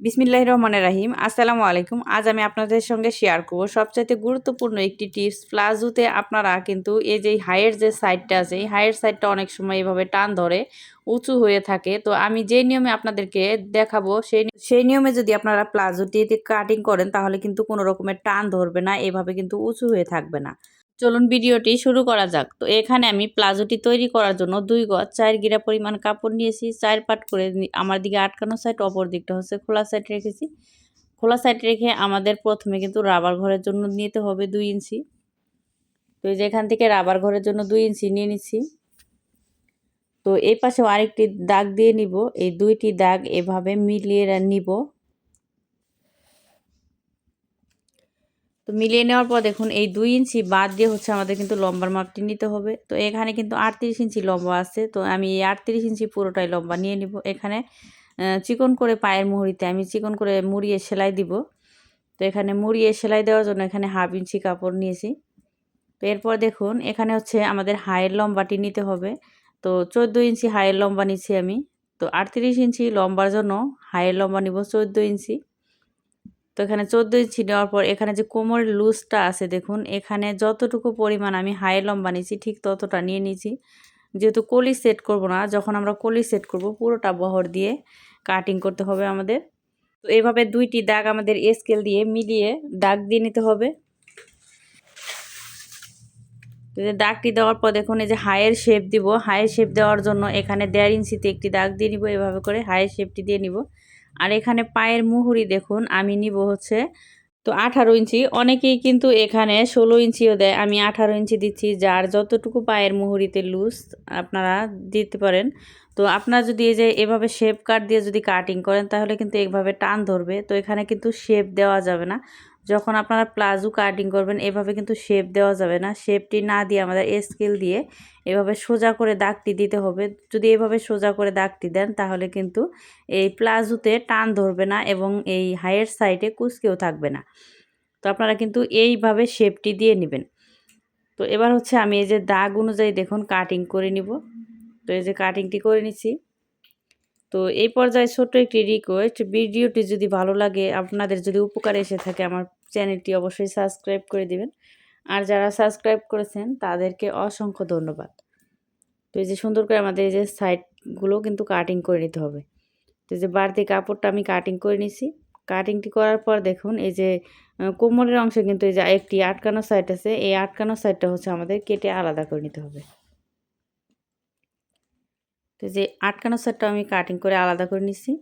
বিসমিল্লাহ রহমান রাহিম। আসসালামু আলাইকুম। আজ আমি আপনাদের সঙ্গে শেয়ার করব সবচাইতে গুরুত্বপূর্ণ একটি টিপস প্লাজোতে আপনারা কিন্তু এই যে হাইয়ের যে সাইডটা আছে, এই হাইয়ের সাইডটা অনেক সময় এভাবে টান ধরে, উঁচু হয়ে থাকে। তো আমি যে নিয়মে আপনাদেরকে দেখাবো, সেই সেই নিয়মে যদি আপনারা প্লাজোটি কাটিং করেন, তাহলে কিন্তু কোনো রকমের টান ধরবে না, এভাবে কিন্তু উঁচু হয়ে থাকবে না। চলুন ভিডিওটি শুরু করা যাক। তো এখানে আমি প্লাজোটি তৈরি করার জন্য দুই গজ চার গিরা পরিমাণ কাপড় নিয়েছি চার পাট করে আমার দিকে আটকানো সাইড অপর দিকটা হচ্ছে খোলা সাইড রেখেছি। খোলা সাইড রেখে আমাদের প্রথমে কিন্তু রাবার ঘরের জন্য নিতে হবে দুই ইঞ্চি। তো এই যে এখান থেকে রাবার ঘরের জন্য দুই ইঞ্চি নিয়ে নিচ্ছি। তো এই পাশেও আরেকটি দাগ দিয়ে নিব, এই দুইটি দাগ এভাবে মিলিয়ে নিব। তো মিলিয়ে নেওয়ার পর দেখুন, এই দুই ইঞ্চি বাদ দিয়ে হচ্ছে আমাদের কিন্তু লম্বার মাপটি নিতে হবে। তো এখানে কিন্তু আটত্রিশ ইঞ্চি লম্বা আছে। তো আমি এই আটত্রিশ ইঞ্চি পুরোটাই লম্বা নিয়ে নিব। এখানে চিকন করে পায়ের মুহুরিতে আমি চিকন করে মুড়িয়ে সেলাই দিব। তো এখানে মুড়িয়ে সেলাই দেওয়ার জন্য এখানে হাফ ইঞ্চি কাপড় নিয়েছি। তো এরপর দেখুন, এখানে হচ্ছে আমাদের হায়ের লম্বাটি নিতে হবে। তো চোদ্দ ইঞ্চি হায়ের লম্বা নিচ্ছি আমি। তো আটত্রিশ ইঞ্চি লম্বার জন্য হায়ের লম্বা নিব চোদ্দ ইঞ্চি। তো এখানে চোদ্দ ইঞ্চি নেওয়ার পর এখানে যে কোমরের লুজটা আছে দেখুন, এখানে যতটুকু পরিমাণ আমি হাই লম্বা নিয়েছি ঠিক ততটা নিয়ে নিয়েছি। যেহেতু কলি সেট করব না, যখন আমরা কলি সেট করব, পুরোটা বহর দিয়ে কাটিং করতে হবে আমাদের। তো এভাবে দুইটি দাগ আমাদের স্কেল দিয়ে মিলিয়ে দাগ দিয়ে নিতে হবে। দাগটি দেওয়ার পর দেখুন, এই যে হায়ের শেপ দিব। হায়ের শেপ দেওয়ার জন্য এখানে দেড় ইঞ্চিতে একটি দাগ দিয়ে নিব, এভাবে করে হায়ের শেপটি দিয়ে নিব। আর এখানে পায়ের মুহুরি দেখুন, আমি নিব হচ্ছে তো আঠারো ইঞ্চি। অনেকেই কিন্তু এখানে ষোলো ইঞ্চিও দেয়, আমি আঠারো ইঞ্চি দিচ্ছি, যার যতটুকু পায়ের মুহুরিতে লুজ আপনারা দিতে পারেন। তো আপনারা যদি এই যে এভাবে শেপ কাট দিয়ে যদি কাটিং করেন, তাহলে কিন্তু এভাবে টান ধরবে, তো এখানে কিন্তু শেপ দেওয়া যাবে না। যখন আপনারা প্লাজো কাটিং করবেন, এভাবে কিন্তু শেপ দেওয়া যাবে না। শেপটি না দিয়ে আমাদের স্কেল দিয়ে এভাবে সোজা করে দাগটি দিতে হবে। যদি এভাবে সোজা করে দাগটি দেন, তাহলে কিন্তু এই প্লাজোতে টান ধরবে না এবং এই হাইয়ের সাইডে কুচকেও থাকবে না। তো আপনারা কিন্তু এইভাবে শেপটি দিয়ে নেবেন। তো এবার হচ্ছে আমি এই যে দাগ অনুযায়ী দেখুন কাটিং করে নিব। তো এই যে কাটিংটি করে নিচ্ছি। তো এই পর্যায়ে ছোট্ট একটি রিকোয়েস্ট ভিডিওটি যদি ভালো লাগে, আপনাদের যদি উপকার এসে থাকে আমার চ্যানেলটি অবশ্যই সাবস্ক্রাইব করে দিবেন। আর যারা সাবস্ক্রাইব করেছেন, তাদেরকে অসংখ্য ধন্যবাদ। তো এই যে সুন্দর করে আমাদের এই যে সাইডগুলো কিন্তু কাটিং করে নিতে হবে। তো যে বাড়তি কাপড়টা আমি কাটিং করে নিছি। কাটিংটি করার পর দেখুন, এই যে কোমরের অংশে কিন্তু এই যে একটি আটকানো সাইড আছে। এই আটকানো সাইডটা হচ্ছে আমাদের কেটে আলাদা করে নিতে হবে। তো যে আটকানো সাইডটা আমি কাটিং করে আলাদা করে নিছি।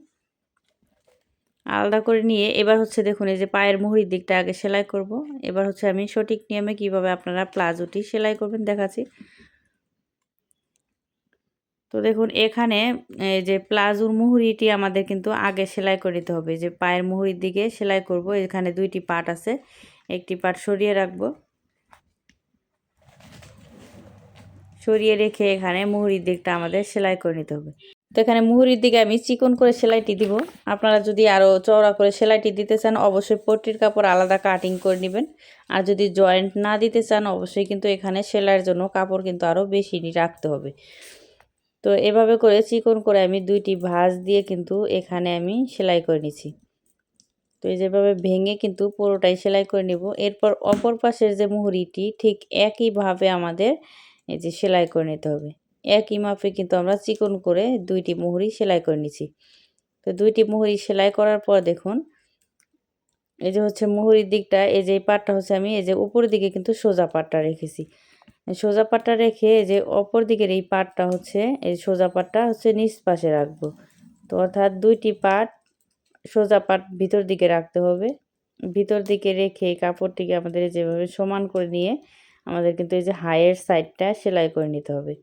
আলাদা করে নিয়ে এবার হচ্ছে দেখুন, এই যে পায়ের মুহুরির দিকটা আগে সেলাই করব। এবার হচ্ছে আমি সঠিক নিয়মে কীভাবে আপনারা প্লাজোটি সেলাই করবেন দেখাচ্ছি। তো দেখুন, এখানে এই যে প্লাজোর মুহুরিটি আমাদের কিন্তু আগে সেলাই করে নিতে হবে। যে পায়ের মুহুরির দিকে সেলাই করব। এখানে দুইটি পাট আছে, একটি পাট সরিয়ে রাখব। সরিয়ে রেখে এখানে মুহুরির দিকটা আমাদের সেলাই করে নিতে হবে। তো এখানে মুহুরির দিকে আমি চিকন করে সেলাইটি দিব। আপনারা যদি আরও চওড়া করে সেলাইটি দিতে চান, অবশ্যই পট্টির কাপড় আলাদা কাটিং করে নেবেন। আর যদি জয়েন্ট না দিতে চান, অবশ্যই কিন্তু এখানে সেলাইয়ের জন্য কাপড় কিন্তু আরও বেশি রাখতে হবে। তো এভাবে করে চিকন করে আমি দুইটি ভাঁজ দিয়ে কিন্তু এখানে আমি সেলাই করে নিছি। তো এই যেভাবে ভেঙে কিন্তু পুরোটাই সেলাই করে নিব। এরপর অপর পাশের যে মুহুরিটি, ঠিক একইভাবে আমাদের এই যে সেলাই করে নিতে হবে। একই মাপে কিন্তু আমরা চিকন করে দুইটি মুহুরি সেলাই করে নিছি। তো দুইটি মুহুরি সেলাই করার পর দেখুন, এই যে হচ্ছে মুহুরির দিকটা, এই যে পাটটা হচ্ছে আমি, এই যে উপরের দিকে কিন্তু সোজা পাটটা রেখেছি। সোজা পাটটা রেখে যে অপর দিকের এই পাটটা হচ্ছে, এই সোজা পাটটা হচ্ছে নিচ পাশে রাখব। তো অর্থাৎ দুইটি পাট সোজা পাট ভিতর দিকে রাখতে হবে। ভিতর দিকে রেখে কাপড়টিকে আমাদের যেভাবে সমান করে নিয়ে আমাদের কিন্তু এই যে হাইয়ের সাইডটা সেলাই করে নিতে হবে।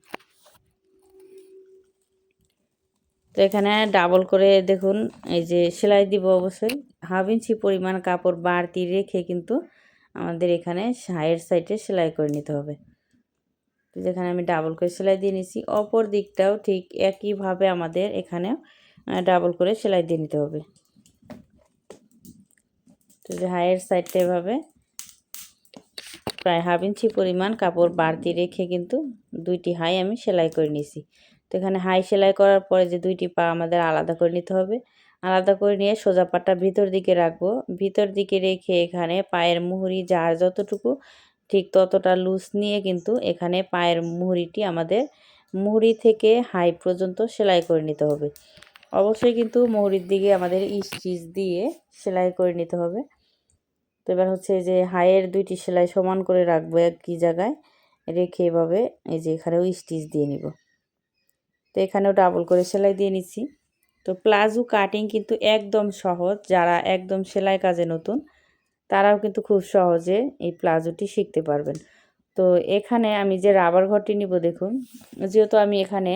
তো এখানে ডাবল করে দেখুন, এই যে সেলাই দিব অবশ্যই। হাফ ইঞ্চি পরিমাণ কাপড় বাড়তি রেখে কিন্তু আমাদের এখানে হাইয়ের সাইডে সেলাই করে নিতে হবে। তো যেখানে আমি ডাবল করে সেলাই দিয়ে নিছি, অপর দিকটাও ঠিক একইভাবে আমাদের এখানে ডাবল করে সেলাই দিয়ে নিতে হবে। তো যে হাইয়ের সাইডটা এভাবে, প্রায় হাফ ইঞ্চি পরিমাণ কাপড় বাড়তি রেখে কিন্তু দুইটি হাই আমি সেলাই করে নিছি। তো এখানে হাই সেলাই করার পরে যে দুইটি পা আমাদের আলাদা করে নিতে হবে। আলাদা করে নিয়ে সোজা পাটা ভিতর দিকে রাখব। ভিতর দিকে রেখে এখানে পায়ের মুহুরি যার যতটুকু ঠিক ততটা লুজ নিয়ে কিন্তু এখানে পায়ের মুহুরিটি আমাদের মুহুরি থেকে হাই পর্যন্ত সেলাই করে নিতে হবে। অবশ্যই কিন্তু মুহুরির দিকে আমাদের স্টিচ দিয়ে সেলাই করে নিতে হবে। তো এবার হচ্ছে যে হাইয়ের দুইটি সেলাই সমান করে রাখব এক একই জায়গায়। রেখে এভাবে এই যে এখানেও স্টিচ দিয়ে নিব। তো এখানেও ডাবল করে সেলাই দিয়ে নিচ্ছি। তো প্লাজো কাটিং কিন্তু একদম সহজ, যারা একদম সেলাই কাজে নতুন, তারাও কিন্তু খুব সহজে এই প্লাজোটি শিখতে পারবেন। তো এখানে আমি যে রাবার ঘরটি নিব দেখুন, যেহেতু আমি এখানে,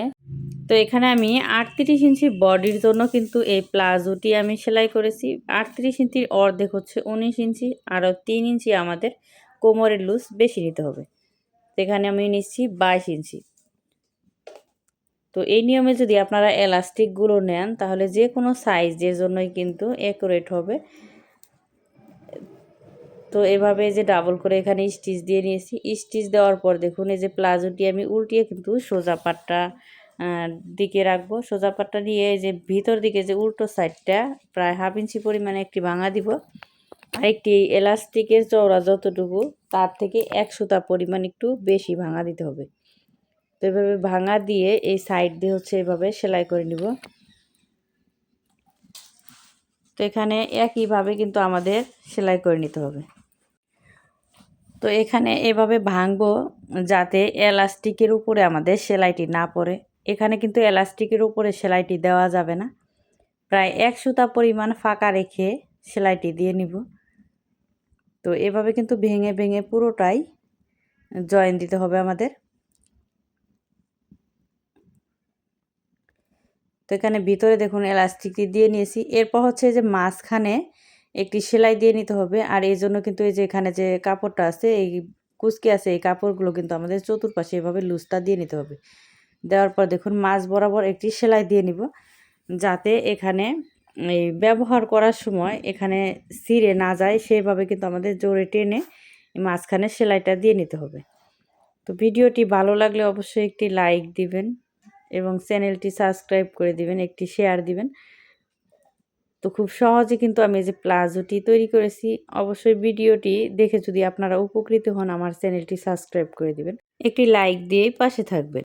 তো এখানে আমি আটত্রিশ ইঞ্চি বডির জন্য কিন্তু এই প্লাজোটি আমি সেলাই করেছি। আটত্রিশ ইঞ্চির অর্ধেক হচ্ছে উনিশ ইঞ্চি, আরও তিন ইঞ্চি আমাদের কোমরের লুজ বেশি নিতে হবে। এখানে আমি নিচ্ছি বাইশ ইঞ্চি। তো এই নিয়মে যদি আপনারা এলাস্টিকগুলো নেন, তাহলে যে কোনো সাইজের জন্যই কিন্তু অ্যাকুরেট হবে। তো এভাবে যে ডাবল করে এখানে স্টিচ দিয়ে নিয়েছি। স্টিচ দেওয়ার পর দেখুন, এই যে প্লাজোটি আমি উল্টিয়ে কিন্তু সোজা পাটটা দিকে রাখব। সোজা পাটটা নিয়ে এই যে ভিতর দিকে যে উল্টো সাইডটা প্রায় হাফ ইঞ্চি পরিমাণে একটি ভাঙা দিব। আর একটি এলাস্টিকের চওড়া যতটুকু, তার থেকে এক সুতা পরিমাণ একটু বেশি ভাঙা দিতে হবে। তো এভাবে ভাঙা দিয়ে এই সাইড দিয়ে হচ্ছে এভাবে সেলাই করে নিব। তো এখানে একইভাবে কিন্তু আমাদের সেলাই করে নিতে হবে। তো এখানে এভাবে ভাঙবো যাতে এলাস্টিকের উপরে আমাদের সেলাইটি না পড়ে। এখানে কিন্তু এলাস্টিকের উপরে সেলাইটি দেওয়া যাবে না। প্রায় এক সুতা পরিমাণ ফাঁকা রেখে সেলাইটি দিয়ে নিব। তো এভাবে কিন্তু ভেঙে ভেঙে পুরোটাই জয়েন দিতে হবে আমাদের। তো এখানে ভিতরে দেখুন এলাস্টিকটি দিয়ে নিয়েছি। এরপর হচ্ছে যে মাঝখানে একটি সেলাই দিয়ে নিতে হবে। আর এই জন্য কিন্তু এই যে এখানে যে কাপড়টা আছে, এই কুচকি আছে, এই কাপড়গুলো কিন্তু আমাদের চতুর্পাশে এভাবে লুজটা দিয়ে নিতে হবে। দেওয়ার পর দেখুন মাছ বরাবর একটি সেলাই দিয়ে নিব। যাতে এখানে এই ব্যবহার করার সময় এখানে সিরে না যায়, সেভাবে কিন্তু আমাদের জোরে টেনে মাঝখানে সেলাইটা দিয়ে নিতে হবে। তো ভিডিওটি ভালো লাগলে অবশ্যই একটি লাইক দিবেন। এবং চ্যানেলটি সাবস্ক্রাইব করে দিবেন, একটি শেয়ার দিবেন। তো খুব সহজে কিন্তু আমি যে প্লাজোটি তৈরি করেছি, অবশ্যই ভিডিওটি দেখে যদি আপনারা উপকৃত হন, আমার চ্যানেলটি সাবস্ক্রাইব করে দিবেন। একটি লাইক দিয়েই পাশে থাকবেন।